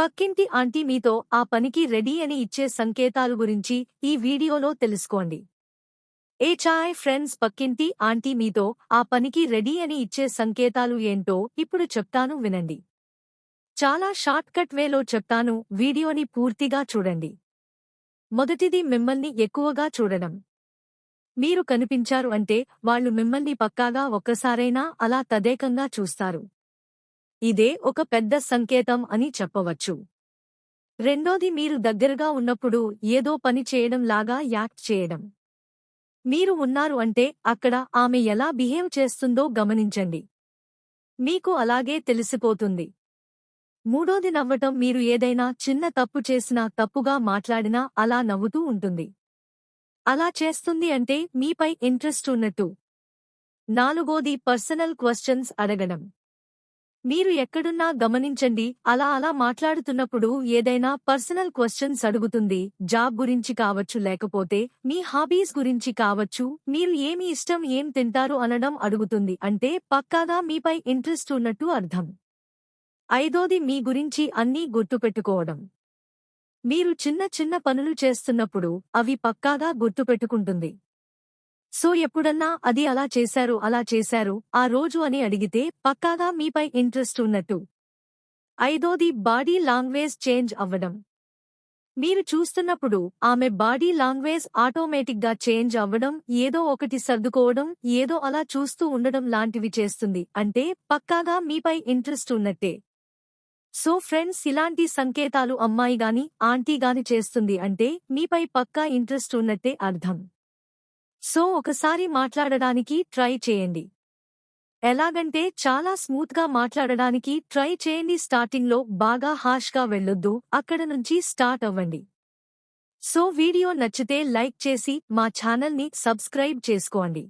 పక్కింటి ఆంటీ మీతో ఆ పనికి రెడీ అని ఇచ్చే సంకేతాలు గురించి ఈ వీడియోలో తెలుసుకోండి. ఏ చాయ్ ఫ్రెండ్స్ పక్కింటి ఆంటీ మీతో ఆ పనికి రెడీ అని ఇచ్చే సంకేతాలు ఏంటో ఇప్పుడు చెప్తాను వినండి. చాలా షార్ట్ కట్ వేలో చెప్తాను వీడియోని పూర్తిగా చూడండి. మొదటిది మిమ్మల్ని ఎక్కువగా చూడడం. మీరు కనిపించారు అంటే వాళ్ళు మిమ్మల్ని పక్కాగా ఒక్కసారైనా అలా తదేకంగా చూస్తారు. ఇదే ఒక పెద్ద సంకేతం అని చెప్పవచ్చు. రెండోది మీరు దగ్గరగా ఉన్నప్పుడు ఏదో పని చేయడం లాగా యాక్ట్ చేయడం. మీరు ఉన్నారు అంటే అక్కడ ఆమె ఎలా బిహేవ్ చేస్తుందో గమనించండి. మీకు అలాగే తెలిసిపోతుంది. మూడోది నవ్వటం మీరు ఏదైనా చిన్న తప్పు చేసినా తప్పుగా మాట్లాడినా అలా నవ్వుతూ ఉంటుంది. అలా చేస్తుంది అంటే మీపై ఇంట్రెస్ట్ ఉన్నట్టు. నాలుగోది పర్సనల్ క్వశ్చన్స్ అడగడం. మీరు ఎక్కడున్నా గమనించండి అలా అలా మాట్లాడుతున్నప్పుడు ఏదైనా పర్సనల్ క్వశ్చన్స్ అడుగుతుంది జాబ్ గురించి కావచ్చు లేకపోతే మీ హాబీస్ గురించి కావచ్చు మీరు ఏమి ఇష్టం ఏం తింటారు అనడం అడుగుతుంది అంటే పక్కాగా మీపై ఇంట్రెస్ట్ ఉన్నట్టు అర్థం. ఐదోది మీ గురించి అన్నీ గుర్తుపెట్టుకోవడం. మీరు చిన్న చిన్న పనులు చేస్తున్నప్పుడు అవి పక్కాగా గుర్తుపెట్టుకుంటుంది. సో ఎప్పుడన్నా అది అలా చేశారు అలా చేశారు ఆ రోజు అని అడిగితే పక్కాగా మీపై ఇంట్రెస్ట్ ఉన్నట్టు. ఐదోది బాడీ లాంగ్వేజ్ చేంజ్ అవ్వడం. మీరు చూస్తున్నప్పుడు ఆమె బాడీ లాంగ్వేజ్ ఆటోమేటిక్గా చేంజ్ అవ్వడం ఏదో ఒకటి సర్దుకోవడం ఏదో అలా చూస్తూ ఉండడం లాంటివి చేస్తుంది అంటే పక్కాగా మీపై ఇంట్రెస్ట్ ఉన్నట్టే. సో ఫ్రెండ్స్ ఇలాంటి సంకేతాలు అమ్మాయి గాని ఆంటీ గాని చేస్తుంది అంటే మీపై పక్కా ఇంట్రెస్ట్ ఉన్నట్టే అర్థం. సో ఒకసారి మాట్లాడడానికి ట్రై చేయండి. ఎలాగంటే చాలా స్మూత్గా మాట్లాడడానికి ట్రై చేయండి. స్టార్టింగ్లో బాగా హాష్గా వెళ్ళొద్దు. అక్కడ నుంచి స్టార్ట్ అవ్వండి. సో వీడియో నచ్చితే లైక్ చేసి మా ఛానల్ని సబ్స్క్రైబ్ చేసుకోండి.